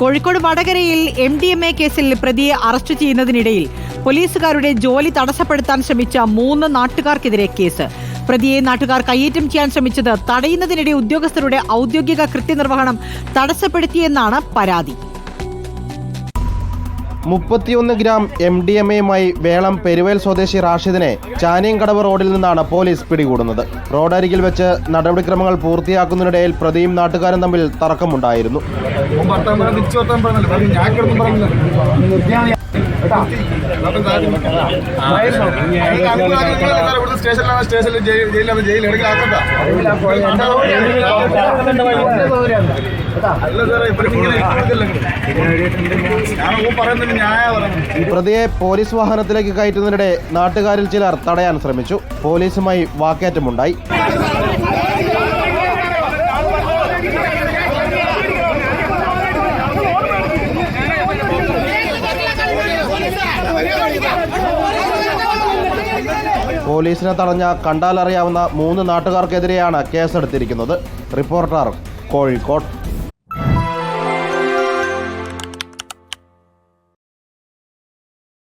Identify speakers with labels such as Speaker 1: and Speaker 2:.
Speaker 1: കോഴിക്കോട് വടകരയിൽ M D M A കേസിൽ പ്രതിയെ അറസ്റ്റ് ചെയ്യുന്നതിനിടയിൽ പോലീസുകാരുടെ ജോലി തടസ്സപ്പെടുത്താൻ ശ്രമിച്ച മൂന്ന് നാട്ടുകാർക്കെതിരെ കേസ്. പ്രതിയെ നാട്ടുകാർ കയ്യേറ്റം ചെയ്യാൻ ശ്രമിച്ചത് തടയുന്നതിനിടെ ഉദ്യോഗസ്ഥരുടെ ഔദ്യോഗിക കൃത്യനിർവഹണം തടസ്സപ്പെടുത്തിയെന്നാണ് പരാതി.
Speaker 2: മുപ്പത്തിയൊന്ന് ഗ്രാം എം ഡി എം എയുമായി വേളം പെരുവേൽ സ്വദേശി റാഷിദിനെ ചാനിയങ്കടവ് റോഡിൽ നിന്നാണ് പോലീസ് പിടികൂടുന്നത്. റോഡരികിൽ വെച്ച് നടപടിക്രമങ്ങൾ പൂർത്തിയാക്കുന്നതിനിടയിൽ പ്രതിയും നാട്ടുകാരും തമ്മിൽ തർക്കമുണ്ടായിരുന്നു.
Speaker 3: സ്റ്റേഷനിലാണ് സ്റ്റേഷനിൽ ജയിലിൽ ജയിൽ എവിടെയെങ്കിലും
Speaker 2: പ്രതിയെ പോലീസ് വാഹനത്തിലേക്ക് കയറ്റുന്നതിനിടെ നാട്ടുകാരിൽ ചിലർ തടയാൻ ശ്രമിച്ചു. പോലീസുമായി വാക്കേറ്റമുണ്ടായി. പോലീസിനെ തടഞ്ഞ കണ്ടാലറിയാവുന്ന മൂന്ന് നാട്ടുകാർക്കെതിരെയാണ് കേസെടുത്തിരിക്കുന്നത്. റിപ്പോർട്ടർ കോഴിക്കോട്.